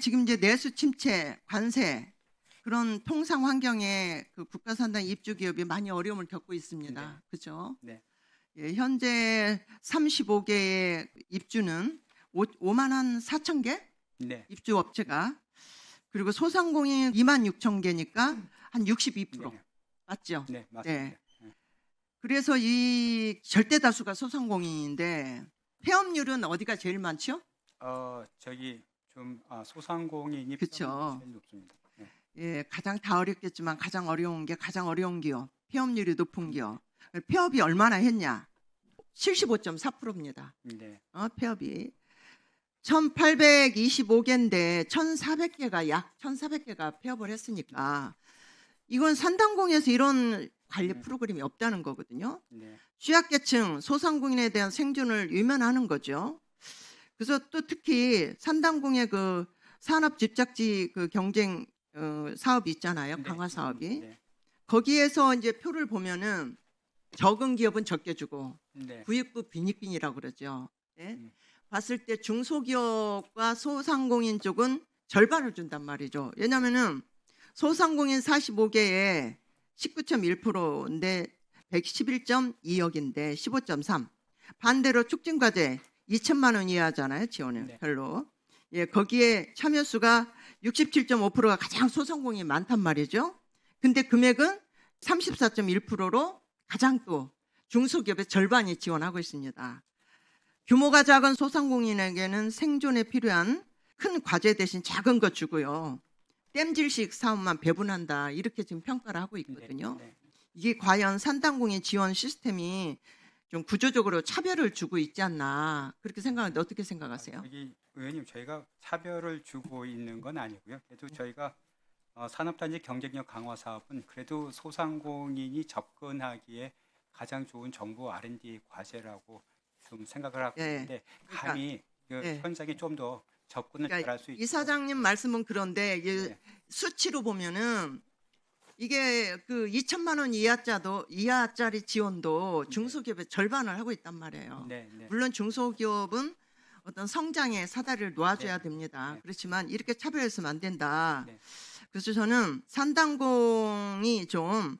지금 이제 내수 침체, 관세 그런 통상 환경에 그 국가 산단 입주 기업이 많이 어려움을 겪고 있습니다. 네. 그죠? 네. 예, 현재 35개의 입주는 5 만 한 4천 개 네. 입주 업체가 그리고 소상공인 2만 6천 개니까 한 62% 네. 맞죠? 네, 맞습니다. 네. 그래서 이 절대 다수가 소상공인인데 폐업률은 어디가 제일 많죠? 어, 저기 좀 아, 소상공인이 그쵸. 제일 높습니다. 네. 예, 가장 다 어렵겠지만 가장 어려운 게 가장 어려운 기업, 폐업률이 높은 기업. 폐업이 얼마나 했냐? 75.4%입니다. 네. 어, 폐업이 1,825개인데 1,400개가 약 1,400개가 폐업을 했으니까 이건 산당공에서 이런 관리 네. 프로그램이 없다는 거거든요. 네. 취약계층, 소상공인에 대한 생존을 위면하는 거죠. 그래서 또 특히 산당공의 그 산업 집착지 그 경쟁 어, 사업이 있잖아요. 네. 강화 사업이. 네. 거기에서 이제 표를 보면은 적은 기업은 적게 주고 네. 구입부 빈익빈이라고 그러죠. 네? 음. 봤을 때 중소기업과 소상공인 쪽은 절반을 준단 말이죠. 왜냐면은 소상공인 45개에 19.1%인데 111.2억인데 15.3. 반대로 촉진과제 2천만 원 이하잖아요. 지원은 네. 별로. 예, 거기에 참여 수가 67.5%가 가장 소상공인이 많단 말이죠. 근데 금액은 34.1%로 가장 또 중소기업의 절반이 지원하고 있습니다. 규모가 작은 소상공인에게는 생존에 필요한 큰 과제 대신 작은 거 주고요. 땜질식 사업만 배분한다 이렇게 지금 평가를 하고 있거든요. 네. 이게 과연 산당공인 지원 시스템이 좀 구조적으로 차별을 주고 있지 않나 그렇게 생각하는데 어떻게 생각하세요? 여기 의원님 저희가 차별을 주고 있는 건 아니고요. 그래도 저희가 어, 산업단지 경쟁력 강화 사업은 그래도 소상공인이 접근하기에 가장 좋은 정부 R&D 과제라고 좀 생각을 하고 예. 있는데 그러니까, 감히 그 예. 현장에 좀더 접근을 그러니까 잘할 수 있도록 이사장님 말씀은 그런데 네. 수치로 보면은 이게 그 2천만 원 이하짜도 이하짜리 지원도 중소기업의 절반을 하고 있단 말이에요. 네, 네. 물론 중소기업은 어떤 성장의 사다리를 놓아줘야 네. 됩니다. 네. 그렇지만 이렇게 차별했으면 안 된다. 네. 그래서 저는 산당공이 좀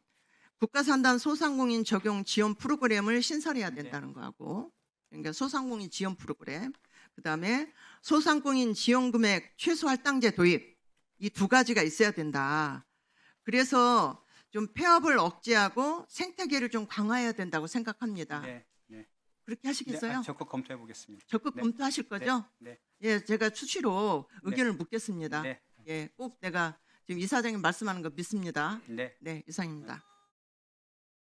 국가산단 소상공인 적용 지원 프로그램을 신설해야 네. 된다는 거하고 그러니까 소상공인 지원 프로그램 그다음에 소상공인 지원 금액 최소 할당제 도입 이 두 가지가 있어야 된다. 그래서 좀 폐업을 억제하고 생태계를 좀 강화해야 된다고 생각합니다. 네, 네. 그렇게 네, 하시겠어요? 아, 적극 검토해 보겠습니다. 적극 네. 검토하실 거죠? 네, 예, 제가 수시로 네. 의견을 묻겠습니다. 네, 예, 꼭 내가 지금 이사장님 말씀하는 거 믿습니다. 네. 네, 이상입니다.